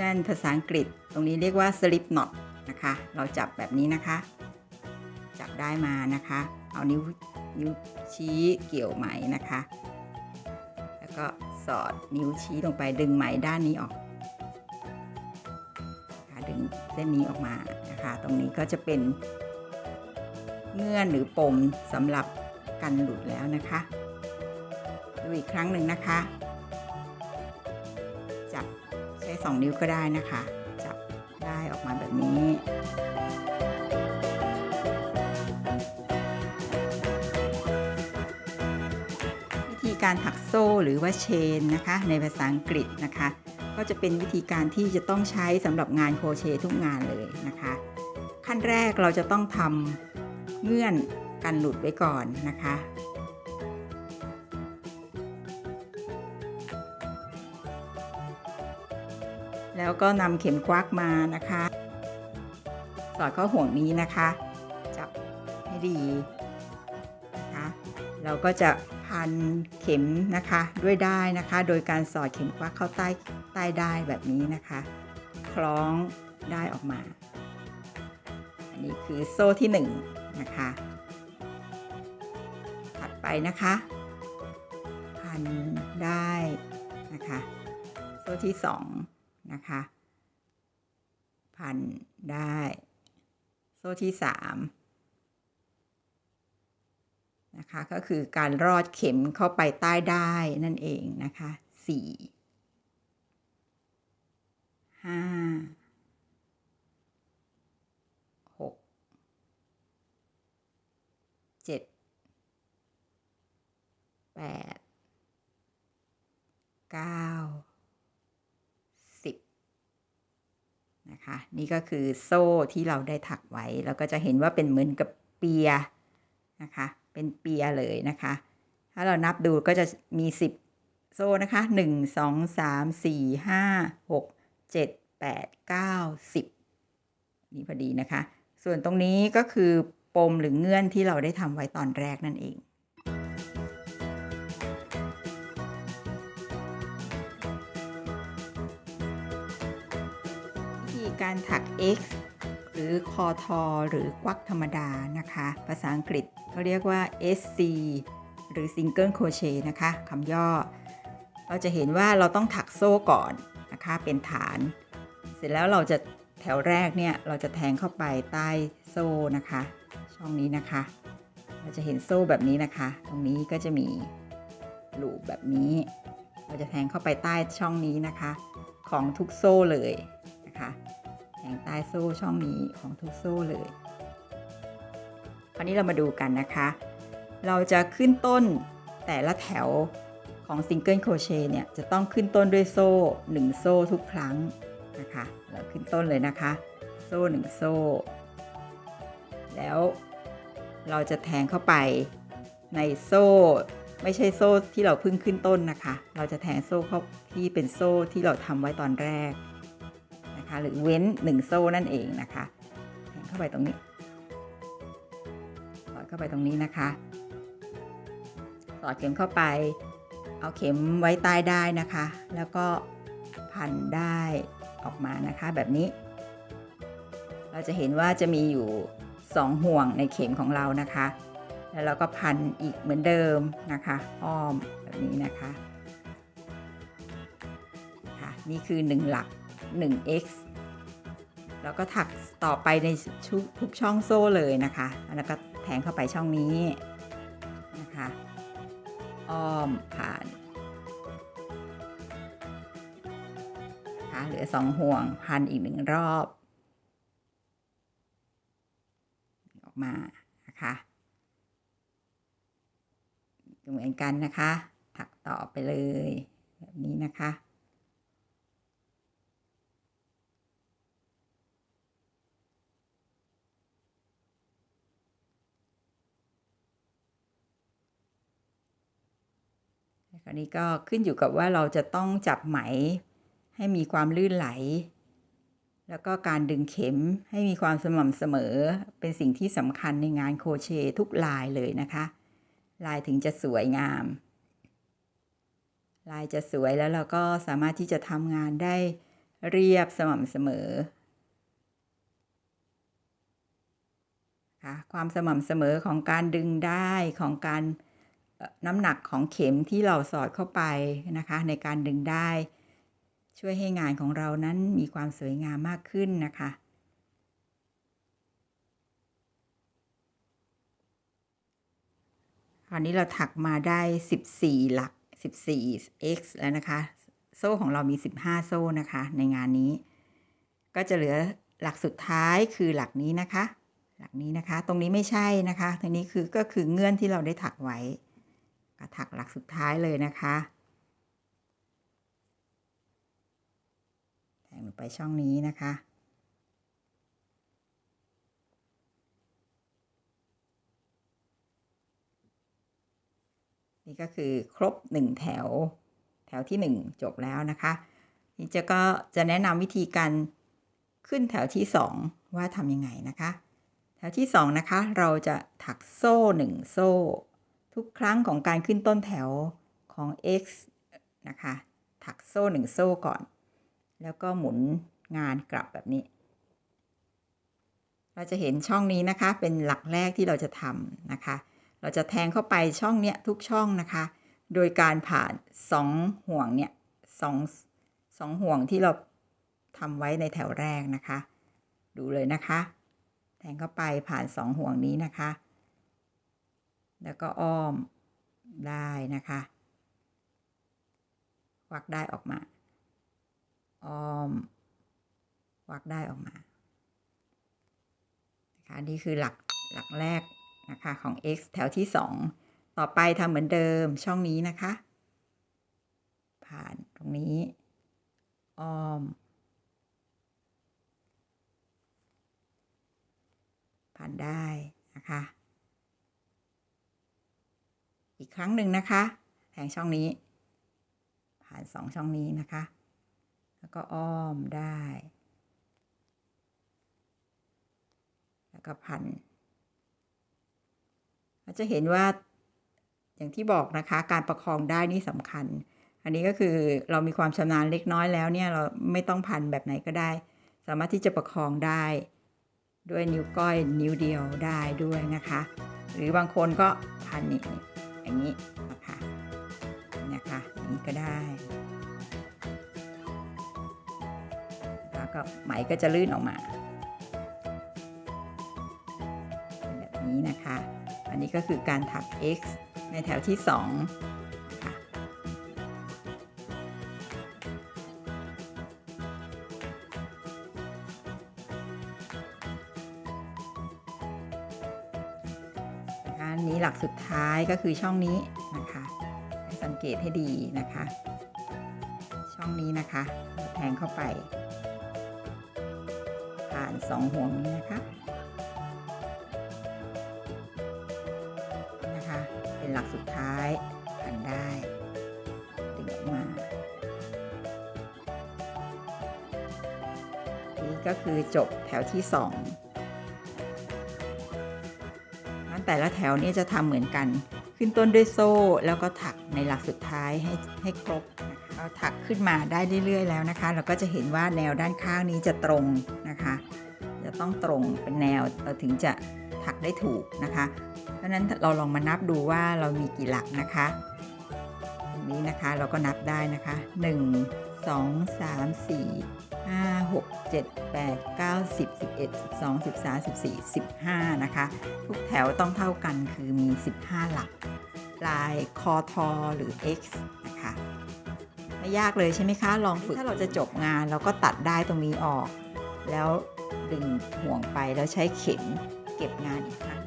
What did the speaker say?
งื่อนภาษาอังกฤษ ตรงนี้เรียกว่า slip knot นะคะ เราจับแบบนี้นะคะ จับได้มานะคะ เอานิ้วนิ้วชี้เกี่ยวไหมนะคะ แล้วก็สอดนิ้วชี้ลงไปดึงไหมด้านนี้ออกดึงเส้นนี้ออกมานะคะ ตรงนี้ก็จะเป็นเงื่อนหรือปมสำหรับกันหลุดแล้วนะคะ ดูอีกครั้งหนึ่งนะคะ 2 นิ้วก็ได้นะคะ จับได้ออกมาแบบนี้วิธีการถักโซ่หรือว่าเชนนะคะ ในภาษาอังกฤษนะคะ ก็จะเป็นวิธีการที่จะต้องใช้สำหรับงานโคเชทุกงานเลยนะคะ ขั้นแรกเราจะต้องทำเงื่อนกันหลุดไว้ก่อนนะคะ แล้วก็นำเข็มกวักมานะคะ สอดเข้าห่วงนี้นะคะ จับให้ดีนะคะ เราก็จะพันเข็มนะคะด้วยได้นะคะ โดยการสอดเข็มกวักเข้าใต้ใต้ได้แบบนี้นะคะ คล้องได้ออกมา อันนี้คือโซ่ที่1นงนะคะ ถัดไปนะคะ พันได้นะคะ โซ่ที่ 2 นะคะ พันได้ โซ่ที่3นะคะก็คือการรอดเข็มเข้าไปใต้ได้นั่นเองนะคะ4 5 6 7 8 9 10นะคะ นี่ก็คือโซ่ที่เราได้ถักไว้ แล้วก็จะเห็นว่าเป็นเหมือนกับเปียนะคะ เป็นเปียเลยนะคะ ถ้าเรานับดูก็จะมี 10 โซ่นะคะ 1 2 3 4 5 6 7 8 9 10 นี่พอดีนะคะ ส่วนตรงนี้ก็คือปมหรือเงื่อนที่เราได้ทำไว้ตอนแรกนั่นเอง ธีการถัก X หรือคอทอหรือกวักธรรมดานะคะ ภาษาอังกฤษเขาเรียกว่า SC หรือ Single Crochet นะคะคำย่อ เราจะเห็นว่าเราต้องถักโซ่ก่อนนะคะเป็นฐาน เสร็จแล้วเราจะแถวแรกเนี่ยเราจะแทงเข้าไปใต้โซ่นะคะ ช่องนี้นะคะ เราจะเห็นโซ่แบบนี้นะคะ ตรงนี้ก็จะมีลูปแบบนี้ เราจะแทงเข้าไปใต้ช่องนี้นะคะ ของทุกโซ่เลย นะคะแทงใต้โซ่ช่องนี้ของทุกโซ่เลย คราวนี้เรามาดูกันนะคะ เราจะขึ้นต้นแต่ละแถวของซิงเกิลโครเชต์เนี่ยจะต้องขึ้นต้นด้วยโซ่ 1 โซ่ทุกครั้งนะคะ เราขึ้นต้นเลยนะคะ โซ่ 1 โซ่ แล้วเราจะแทงเข้าไปในโซ่ไม่ใช่โซ่ที่เราเพิ่งขึ้นต้นนะคะ เราจะแทงโซ่เข้าที่เป็นโซ่ที่เราทำไว้ตอนแรก นะคะ หรือเว้น 1 โซ่นั่นเองนะคะแทงเข้าไปตรงนี้สอดเข้าไปตรงนี้นะคะสอดเข็มเข้าไป เอาเข็มไว้ใต้ได้นะคะ แล้วก็พันได้ออกมานะคะ แบบนี้ เราจะเห็นว่าจะมีอยู่ 2 ห่วงในเข็มของเรานะคะ แล้วเราก็พันอีกเหมือนเดิมนะคะอ้อมแบบนี้นะคะค่ะนี่คือ 1 หลัก 1x แล้วก็ถักต่อไปในทุกช่องโซ่เลยนะคะ แล้วก็แทงเข้าไปช่องนี้นะคะ อ้อมผ่านนะคะเหลือสองห่วงพันอีกหนึ่งรอบ ออกมานะคะเหมือนกันนะคะ ถักต่อไปเลยแบบนี้นะคะ คราวนี้ก็ขึ้นอยู่กับว่าเราจะต้องจับไหมให้มีความลื่นไหล แล้วก็การดึงเข็มให้มีความสม่ำเสมอ เป็นสิ่งที่สำคัญในงานโครเชต์ทุกลายเลยนะคะ ลายถึงจะสวยงาม ลายจะสวยแล้วเราก็สามารถที่จะทำงานได้เรียบสม่ำเสมอค่ะความสม่ำเสมอของการดึงได้ของการ น้ำหนักของเข็มที่เราสอดเข้าไปนะคะ ในการดึงได้ ช่วยให้งานของเรานั้นมีความสวยงามมากขึ้นนะคะคราวนี้เราถักมาได้ 14 หลัก 14 x แล้วนะคะ โซ่ของเรามี 15 โซ่นะคะ ในงานนี้ ก็จะเหลือหลักสุดท้ายคือหลักนี้นะคะ หลักนี้นะคะ ตรงนี้ไม่ใช่นะคะตรงนี้คือก็คือเงื่อนที่เราได้ถักไว้ ก็ถักหลักสุดท้ายเลยนะคะแทงลงไปช่องนี้นะคะนี่ก็คือครบ 1 แถว แถวที่ 1 จบแล้วนะคะนี่จะก็จะแนะนำวิธีการขึ้นแถวที่ 2 ว่าทำยังไงนะคะ แถวที่ 2 นะคะ เราจะถักโซ่ 1 โซ่ ทุกครั้งของการขึ้นต้นแถวของ x นะคะ ถักโซ่ 1 โซ่ก่อน แล้วก็หมุนงานกลับแบบนี้ เราจะเห็นช่องนี้นะคะ เป็นหลักแรกที่เราจะทำนะคะ เราจะแทงเข้าไปช่องเนี้ยทุกช่องนะคะ โดยการผ่านสองห่วงเนี่ยสองสองห่วงที่เราทำไว้ในแถวแรกนะคะ ดูเลยนะคะ แทงเข้าไปผ่านสองห่วงนี้นะคะ แล้วก็อ้อมได้นะคะควักได้ออกมา อ้อมควักได้ออกมานะคะนี่คือหลักหลักแรกนะคะของ x แถวที่ 2 ต่อไปทำเหมือนเดิมช่องนี้นะคะ ผ่านตรงนี้ อ้อม ผ่านได้นะคะ อีกครั้งหนึ่งนะคะแทงช่องนี้ ผ่านสองช่องนี้นะคะ แล้วก็อ้อมได้ แล้วก็พันเราจะเห็นว่าอย่างที่บอกนะคะ การประคองได้นี่สำคัญ อันนี้ก็คือเรามีความชำนาญเล็กน้อยแล้วเนี่ยเราไม่ต้องพันแบบไหนก็ได้ สามารถที่จะประคองได้ ด้วยนิ้วก้อยนิ้วเดียวได้ด้วยนะคะ หรือบางคนก็พันนี่ อย่างนี้นะคะนะคะอย่างนี้ก็ได้แล้วก็ไหมก็จะลื่นออกมาแบบนี้นะคะ อันนี้ก็คือการถัก x ในแถวที่ 2 อันนี้หลักสุดท้ายก็คือช่องนี้นะคะให้สังเกตให้ดีนะคะ ช่องนี้นะคะแทงเข้าไป ผ่านสองห่วงนี้นะคะนะคะ เป็นหลักสุดท้ายผ่านได้ดึงออกมานี่ก็คือจบแถวที่สอง แต่ละแถวนี้จะทำเหมือนกัน ขึ้นต้นด้วยโซ่แล้วก็ถักในหลักสุดท้ายให้ให้ครบนะคะเราถักขึ้นมาได้เรื่อย ๆ แล้วนะคะ เราก็จะเห็นว่าแนวด้านข้างนี้จะตรงนะคะ จะต้องตรงเป็นแนวเราถึงจะถักได้ถูกนะคะ เพราะนั้นเราลองมานับดูว่าเรามีกี่หลักนะคะนี้นะคะเราก็นับได้นะคะ 1 2 3 4 5 6 7 8 9 10 11 12 13 14 15 นะคะ ทุกแถวต้องเท่ากันคือมี 15 หลัก ลายคอทอหรือ x นะคะ ไม่ยากเลยใช่ไหมคะ ลองฝึก ถ้าเราจะจบงานเราก็ตัดได้ตรงนี้ออก แล้วดึงห่วงไปแล้วใช้เข็มเก็บงานอีกครั้ง